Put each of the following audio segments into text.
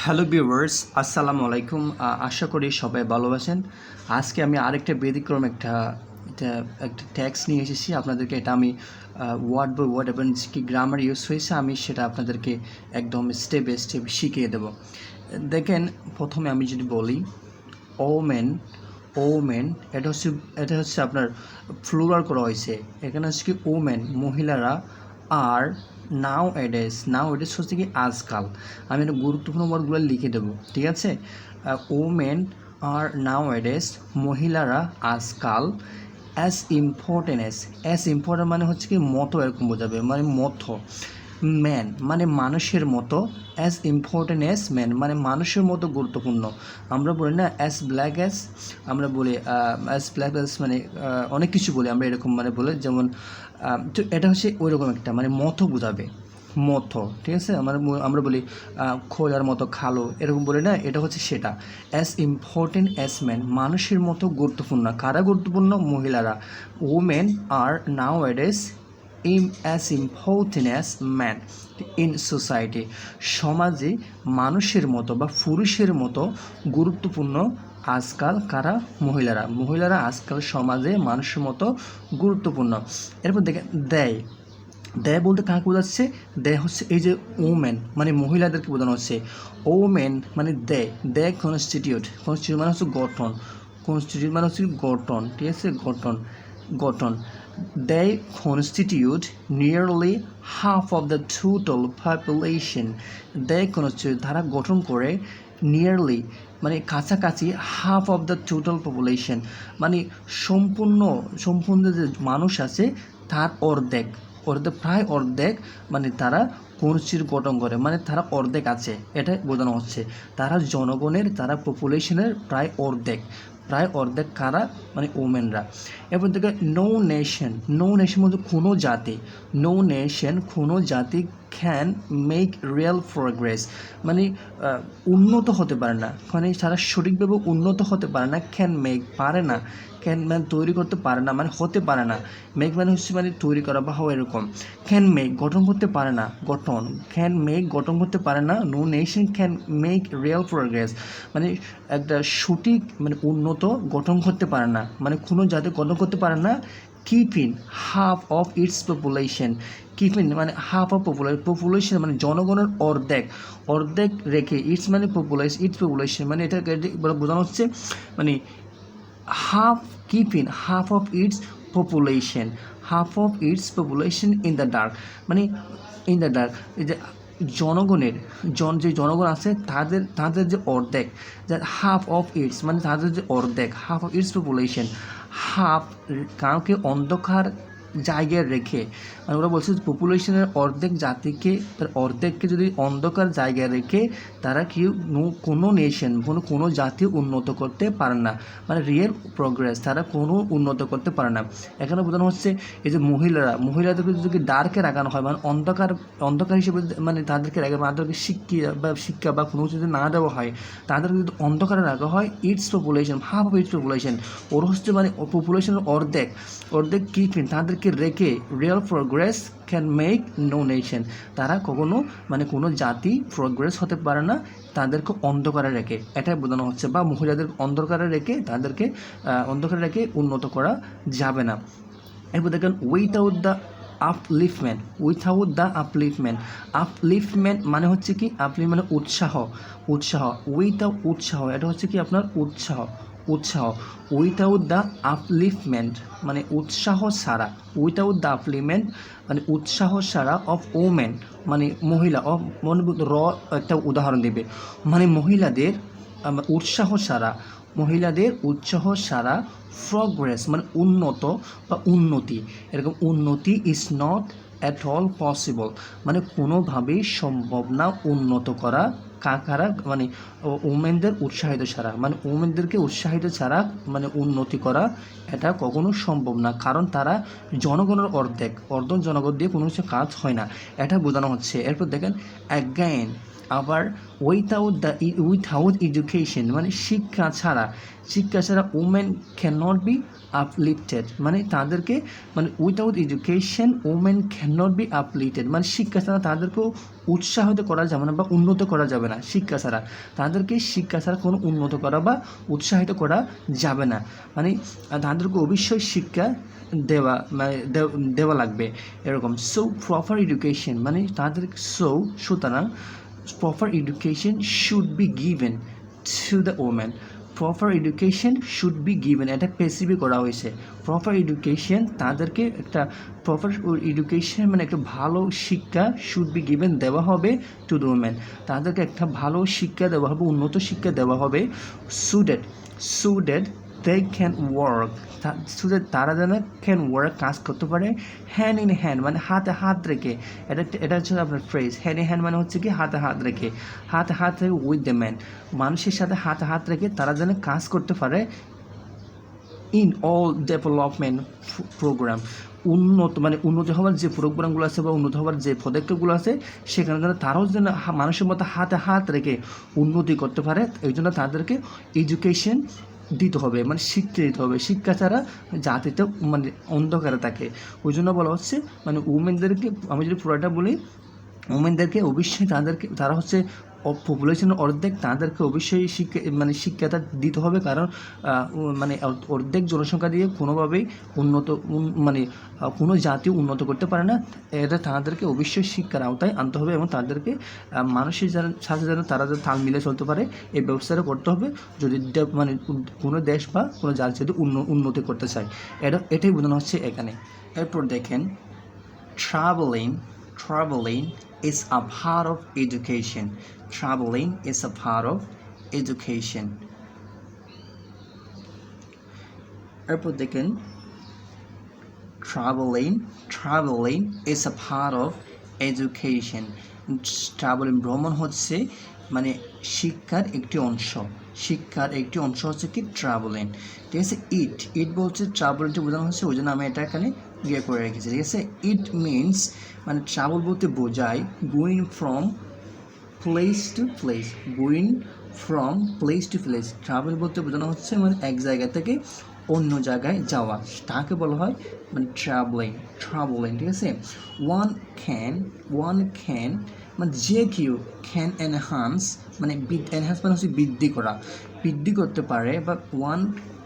Hello viewers আসসালামু আলাইকুম আশা করি সবাই ভালো আছেন। আজকে আমি আরেকটা ব্যতিক্রম একটা এটা একটা ট্যাক্স নিয়ে এসেছি। আপনাদেরকে এটা আমি ওয়ার্ড বাই ওয়ার্ড এবং কি গ্রামার ইউজ হয়েছে, আমি সেটা আপনাদেরকে একদম স্টেপ বাই স্টেপ শিখিয়ে দেব। দেখেন, প্রথমে আমি যদি বলি ওমেন ওমেন এটা হচ্ছে এটা হচ্ছে আপনার ফ্লোরাল করা হয়েছে। এখানে হচ্ছে কি ওমেন মহিলারা আর নাও এডেস নাও এডেস হচ্ছে কি আজকাল। আমি একটা গুরুত্বপূর্ণ ওয়ার্ডগুলো লিখে দেবো, ঠিক আছে? ওমেন আর নাও এডেস মহিলারা আজকাল as important as as important মানে হচ্ছে কি মতো এরকম বোঝাবে মানে মতো। ম্যান মানে মানুষের মতো অ্যাজ ইম্পর্টেন্ট অ্যাজ ম্যান মানে মানুষের মতো গুরুত্বপূর্ণ। আমরা বলি না অ্যাজ ব্ল্যাক অ্যাজ আমরা বলি অ্যাজ ব্ল্যাক অ্যাজ মানে অনেক কিছু বলি আমরা এরকম মানে বলে, যেমন তো এটা হচ্ছে ওই রকম একটা মানে মতো বোঝাবে। মতো, ঠিক আছে? আমরা আমরা বলি খোলার মতো, খালো, এরকম বলি না, এটা হচ্ছে সেটা। অ্যাজ ইম্পর্টেন্ট অ্যাজ ম্যান মানুষের মতো গুরুত্বপূর্ণ। কারা গুরুত্বপূর্ণ? মহিলারা। ওমেন আর নাও এডেস ইম as important as man in society সমাজে মানুষের মতো বা পুরুষের মতো গুরুত্বপূর্ণ আজকাল কারা? মহিলারা। মহিলারা আজকাল সমাজে মানুষের মতো গুরুত্বপূর্ণ। এরপর দেখেন দেয়। দেয় বলতে কাকে বোঝাচ্ছে? দেয় হচ্ছে এই যে ওমেন মানে মহিলাদেরকে বোঝানো হচ্ছে। ওমেন মানে দেয়। দেয় কনস্টিটিউট কনস্টিটিউট মানে হচ্ছে গঠন। কনস্টিটিউট মানে হচ্ছে গঠন। ঠিক আছে? গঠন। গঠন। They constitute nearly half of the total population. They constitute তারা গঠন করে নিয়ারলি মানে কাছাকাছি half of the total population মানে সম্পূর্ণ সম্পূর্ণ যে মানুষ আছে, তার অর্ধেক অর্ধেক প্রায় অর্ধেক মানে তারা কনস্টিটিউট গঠন করে মানে তারা অর্ধেক আছে। এটা বোঝানো হচ্ছে। তারা জনগণের, তারা পপুলেশনের প্রায় অর্ধেক। প্রায় অর্ধেক কারা মানে ওমেনরা। এরপর থেকে নো নেশন নো নেশন বলতে কোনো জাতি নো নেশন কোনো জাতি ক্যান মেক রিয়েল প্রোগ্রেস মানে উন্নত হতে পারে না। মানে তারা সঠিকভাবে উন্নত হতে পারে না ক্যান মেক পারে না। ক্যান মানে তৈরি করতে পারে না মানে হতে পারে না। মেক মানে হচ্ছে মানে তৈরি করা বা হওয়া এরকম। ক্যান মেক গঠন করতে পারে না, গঠন। ক্যান মেক গঠন করতে পারে না no nation can make real progress মানে একটা সঠিক মানে উন্নত গঠন করতে পারে না। মানে কোনো জাতি গঠন করতে পারে না keeping half of its population keeping মানে হাফ অফ পপুলেশন পপুলেশন মানে জনগণের অর্ধেক। অর্ধেক রেখে ইটস মানে পপুলেশন ইটস পপুলেশন মানে এটা বোঝানো হচ্ছে মানে half keeping half of its population half of its population in the dark মানে ইন দ্য ডার্ক যে জনগণের, জন, যে জনগণ আছে, তাদের তাদের যে অর্ধেক হাফ অফ ইটস মানে তাদের যে অর্ধেক half of its population half কাউকে অন্ধকার জায়গায় রেখে মানে ওরা বলছে পপুলেশনের অর্ধেক জাতিকে, তার অর্ধেককে যদি অন্ধকার জায়গায় রেখে তারা কেউ কোনো নেশন কোনো কোনো জাতি উন্নত করতে পারে না। মানে রিয়েল প্রোগ্রেস তারা কোনো উন্নত করতে পারে না। এখানে প্রধান হচ্ছে এই যে মহিলারা, মহিলাদেরকে যদি ডার্কে রাখানো হয় মানে অন্ধকার অন্ধকার হিসেবে মানে তাদেরকে রাখা তাদেরকে শিক্ষা, বা শিক্ষা বা কোনো কিছু যদি না দেওয়া হয়, তাদেরকে যদি অন্ধকারে রাখা হয় its population half of its population or হচ্ছে মানে পপুলেশনের অর্ধেক অর্ধেক কি তাদেরকে রেখে real progress can make no nation তারা কখনো মানে কোনো জাতি প্রোগ্রেস হতে পারে না, তাদেরকে অন্ধকারে রেখে। এটাই বোঝানো হচ্ছে। বা মহিলাদের অন্ধকারে রেখে তাদেরকে অন্ধকারে রেখে উন্নত করা যাবে না। এরপর দেখেন without the upliftment without the upliftment upliftment মানে হচ্ছে কি? আপলি মানে উৎসাহ উৎসাহ। উইথাউট উৎসাহ, এটা হচ্ছে কি? আপনার উৎসাহ। উৎসাহ। উইথাউট দ্য আপলিফমেন্ট মানে উৎসাহ ছাড়া। উইথাউট দ্য আপলিমেন্ট মানে উৎসাহ ছাড়া অফ ওমেন মানে মহিলা অফ র একটা উদাহরণ দেবে। মানে মহিলাদের উৎসাহ ছাড়া, মহিলাদের উৎসাহ ছাড়া প্রগ্রেস মানে উন্নত বা উন্নতি। এরকম উন্নতি is not at all possible মানে কোনোভাবেই সম্ভব না উন্নত করা কাকারা মানে ওমেনদের উৎসাহিত ছাড়া মানে ওমেনদেরকে উৎসাহিত ছাড়া মানে উন্নতি করা এটা কখনো সম্ভব না। কারণ তারা জনগণের অর্ধেক, অর্ধ জনগণ দিয়ে কোনো কিছু কাজ হয় না। এটা বোঝানো হচ্ছে। এরপর দেখেন অ্যাগাইন আবার উইথাউট দ্য উইথাউট এডুকেশন মানে শিক্ষা ছাড়া। শিক্ষা ছাড়া women can not be uplifted মানে তাদেরকে মানে without education women can not be uplifted মানে শিক্ষা ছাড়া তাদেরকেও উৎসাহিত করা যাবে না বা উন্নত করা যাবে না শিক্ষা ছাড়া। তাদেরকে শিক্ষা ছাড়া কোনো উন্নত করা বা উৎসাহিত করা যাবে না। মানে তাদেরকে অবশ্যই শিক্ষা দেওয়া মানে দেওয়া লাগবে, এরকম। সো প্রপার এডুকেশন মানে তাদের সো সুতরাং proper education should be given to the women proper education should be given এটা স্পেসিফিক করা হয়েছে। প্রপার এডুকেশন তাদেরকে একটা প্রপার এডুকেশন মানে একটা ভালো শিক্ষা শুড বি গিভেন দেওয়া হবে টু দ্য ওমেন তাদেরকে একটা ভালো শিক্ষা দেওয়া হবে, উন্নত শিক্ষা দেওয়া হবে। So that so that they can work that তারা যেন ক্যান ওয়ার্ক কাজ করতে পারে হ্যান্ড ইন হ্যান্ড মানে হাতে হাত রেখে, এটা এটা হচ্ছে আপনার ফ্রেজ হ্যান্ড ইন হ্যান্ড মানে হচ্ছে কি হাতে হাত রেখে, হাতে হাত রেখে উইথ দ্য ম্যান মানুষের সাথে হাতে হাত রেখে তারা যেন কাজ করতে পারে ইন অল ডেভেলপমেন্ট প্রোগ্রাম উন্নত মানে উন্নত হওয়ার যে প্রোগ্রামগুলো আছে বা উন্নত হওয়ার যে পদক্ষেপগুলো আছে, সেখানে যেন তারাও যেন মানুষের মতো হাতে হাত রেখে উন্নতি করতে পারে, এই জন্য তাদেরকে এডুকেশন দিতে হবে মানে শিখতে দিতে হবে। শিক্ষা ছাড়া জাতিটা মানে অন্ধকারে থাকে। ওই জন্য বলা হচ্ছে মানে উমেনদেরকে আমি যদি পুরোটা বলি উমেনদেরকে অবশ্যই তাদেরকে, তারা হচ্ছে পপুলেশনের অর্ধেক তাদেরকে অবশ্যই শিক্ষা মানে শিক্ষাটা দিতে হবে কারণ মানে অর্ধেক জনসংখ্যা দিয়ে কোনোভাবেই উন্নত মানে কোনো জাতি উন্নত করতে পারে না। এটা তাদেরকে অবশ্যই শিক্ষার আওতায় আনতে হবে এবং তাদেরকে মানুষের যেন, সাথে যেন তারা যেন তাল মিলে চলতে পারে, এই ব্যবস্থাটা করতে হবে। যদি মানে কোনো দেশ বা কোনো জাতি যদি উন্ন- উন্নতি করতে চায়, এটা, এটাই বোঝানো হচ্ছে এখানে। এরপর দেখেন, traveling traveling is a part of education. Traveling is a part of education. এরপর দেখেন traveling traveling is a part of education. Traveling ভ্রমণ হচ্ছে মানে শিক্ষার একটি অংশ। শিক্ষার একটি অংশ হচ্ছে কি ট্রাভেলিং ঠিক আছে ইট ইট বলছে ট্রাভেলিংটা বোঝানো হচ্ছে, ওই জন্য আমি এটা এখানে ইয়ে করে রেখেছি। ঠিক আছে ইট মিনস মানে ট্রাভেল বলতে বোঝায় going from place to place going from place to place travel বলতে বোঝানো হচ্ছে মানে এক জায়গা থেকে অন্য জায়গায় যাওয়া। তাকে বলা হয় মানে ট্রাভেলিং ট্রাভেলিং ঠিক আছে? ওয়ান ক্যান ওয়ান ক্যান মানে যে কেউ ক্যান এনহান্স মানে এনহান্স মানে হচ্ছে বৃদ্ধি করা। বৃদ্ধি করতে পারে বা ওয়ান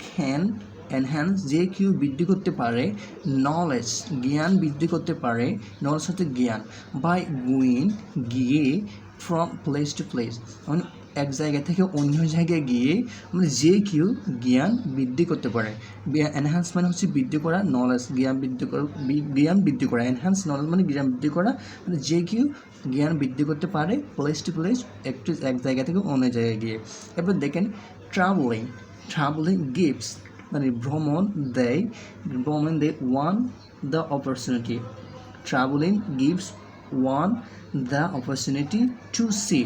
ক্যান এনহ্যান্স যে কেউ বৃদ্ধি করতে পারে নলেজ জ্ঞান বৃদ্ধি করতে পারে নলেজ হচ্ছে জ্ঞান। বাই গুইন গিয়ে ফ্রম প্লেস টু প্লেস মানে এক জায়গা থেকে অন্য জায়গায় গিয়ে মানে যে কেউ জ্ঞান বৃদ্ধি করতে পারে। এনহ্যান্স মানে হচ্ছে বৃদ্ধি করা নলেজ জ্ঞান বৃদ্ধি করা জ্ঞান বৃদ্ধি করা। এনহ্যান্স নলেজ মানে জ্ঞান বৃদ্ধি করা। মানে যে কেউ জ্ঞান বৃদ্ধি করতে পারে প্লেস টু প্লেস একটু এক জায়গা থেকে অন্য জায়গায় গিয়ে। এরপর দেখেন ট্রাভেলিং ট্রাভেলিং গিফটস মানে ভ্রমণ দেয় ভ্রমণ দেয় one the opportunity travelling gives one the opportunity to see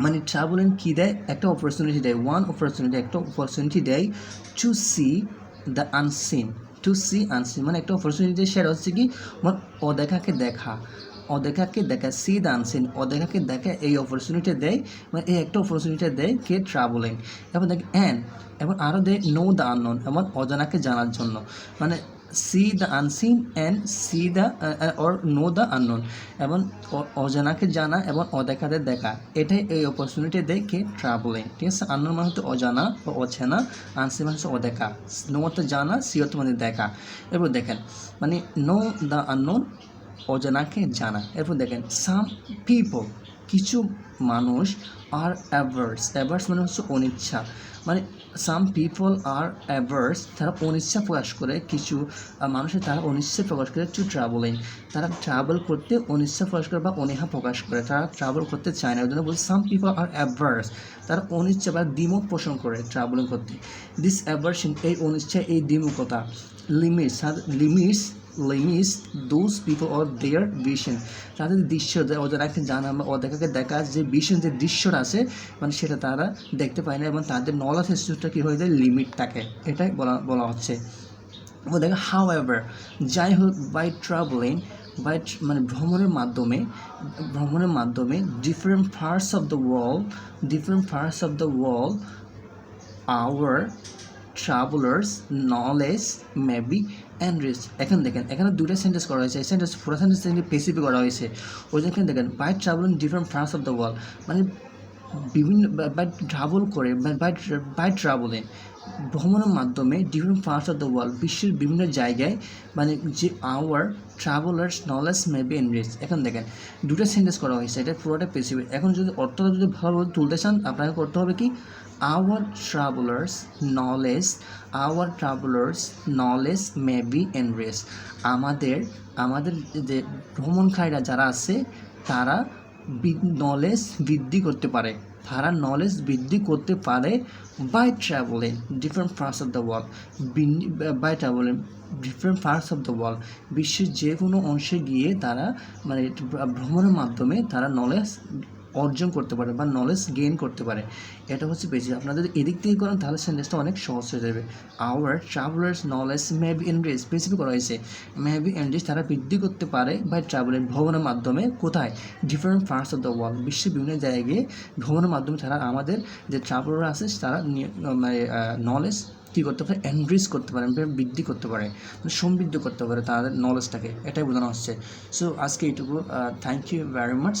মানে ট্রাভেলিং কী দেয়? একটা অপরচুনিটি দেয়। ওয়ান অপরচুনিটি একটা অপরচুনিটি দেয় to see the unseen to see unseen মানে একটা অপরচুনিটি সেটা হচ্ছে কি? মানে অদেখাকে দেখা। অদেখাকে দেখা সি দ্য আনসিন অদেখাকে দেখা, এই অপরচুনিটি দেয়। মানে এই একটা অপরচুনিটি দেয় কে ট্রাভেলিং এবং দেখ অ্যান্ড এবং আরও দেয় নো দ্য আননোন এবং অজানাকে জানার জন্য। মানে see the unseen and see the or know the unknown এবং অজানাকে জানা এবং অদেখাদের দেখা। এটাই এই অপরচুনিটি দেয় কে ট্রাভেলিং ঠিক আছে? আননোন মানে হচ্ছে অজানা বা অচেনা আনসিন মানে হচ্ছে অদেখা। নো অর্থ জানা সি অর্থ মানে দেখা। এরপর দেখেন মানে নো দ্য আননোন অজানাকে জানা। এরপর দেখেন সাম পিপল কিছু মানুষ আর অ্যাভার্স অ্যাভার্স মানে হচ্ছে অনিচ্ছা। মানে সাম পিপল আর অ্যাভার্স তারা অনিচ্ছা প্রকাশ করে, কিছু মানুষের তারা অনিচ্ছা প্রকাশ করে টু ট্রাভেলিং তারা ট্রাভেল করতে অনিচ্ছা প্রকাশ করে বা অনীহা প্রকাশ করে, তারা ট্রাভেল করতে চায় না। ওই জন্য বলছে সাম পিপল আর অ্যাভার্স তারা অনিচ্ছা বা দ্বিমুখ পোষণ করে ট্রাভেলিং করতে। দিস অ্যাভার্সন এই অনিচ্ছা, এই দ্বিমুখতা limits limits limits those people or their vision তাদের দৃশ্য দে- ওদেরকে জানা ওদেরকে দেখা যে ভিশন যে দৃশ্যটা আছে মানে সেটা তারা দেখতে পায় না এবং তাদের নলেজ ইনস্টিটিউটটা কী হয়ে যায়? লিমিট থাকে। এটাই বলা বলা হচ্ছে। ও দেখো হাউ এভার যাই হোক বাই ট্রাভেলিং বাই মানে ভ্রমণের মাধ্যমে ভ্রমণের মাধ্যমে different parts of the world different parts of the world our travellers knowledge maybe and rich এখানে দেখেন, এখানে দুটো সেন্টেন্স করা হয়েছে। এই সেন্টেন্স পুরো সেন্টেন্স স্পেসিফিক করা হয়েছে। ওই যেখানে দেখেন by travelling different parts of the world মানে বিভিন্ন বাই ট্রাভেল করে বাই বাই ট্রাভেলিং ভ্রমণের মাধ্যমে different parts of the world বিশ্বের বিভিন্ন জায়গায় মানে যে our travellers knowledge maybe enrich এখন দেখেন দুটো সেন্টেন্স করা হয়েছে, এটা পুরোটা পেসিফিক এখন যদি অর্থটা যদি ভালোভাবে তুলতে চান, আপনাকে করতে হবে কি? Our travellers knowledge our travellers knowledge maybe enrich আমাদের আমাদের যে ভ্রমণকারীরা যারা আছে, তারা নলেজ বৃদ্ধি করতে পারে। তারা নলেজ বৃদ্ধি করতে পারে by travelling different parts of the world by travelling different parts of the world বিশ্বের যে কোনো অংশে গিয়ে তারা মানে ভ্রমণের মাধ্যমে তারা নলেজ অর্জন করতে পারে বা নলেজ গেইন করতে পারে। এটা হচ্ছে বেশি। আপনারা যদি এদিক থেকে করেন, তাহলে সেন্টেন্সটা অনেক সহজ হয়ে যাবে। Our travellers knowledge maybe enrich specific করা হয়েছে। মেবি এনরিচ তারা বৃদ্ধি করতে পারে বাই ট্রাভেলিং ভ্রমণের মাধ্যমে। কোথায়? Different parts of the world বিশ্বের বিভিন্ন জায়গায় ভ্রমণের মাধ্যমে তারা আমাদের যে ট্রাভেলার আছে, তারা মানে নলেজ কী করতে পারে? এনরিচ করতে পারে বৃদ্ধি করতে পারে। মানে সমৃদ্ধ করতে পারে তাদের নলেজটাকে এটাই বোঝানো হচ্ছে। সো আজকে এইটুকু। Thank you very much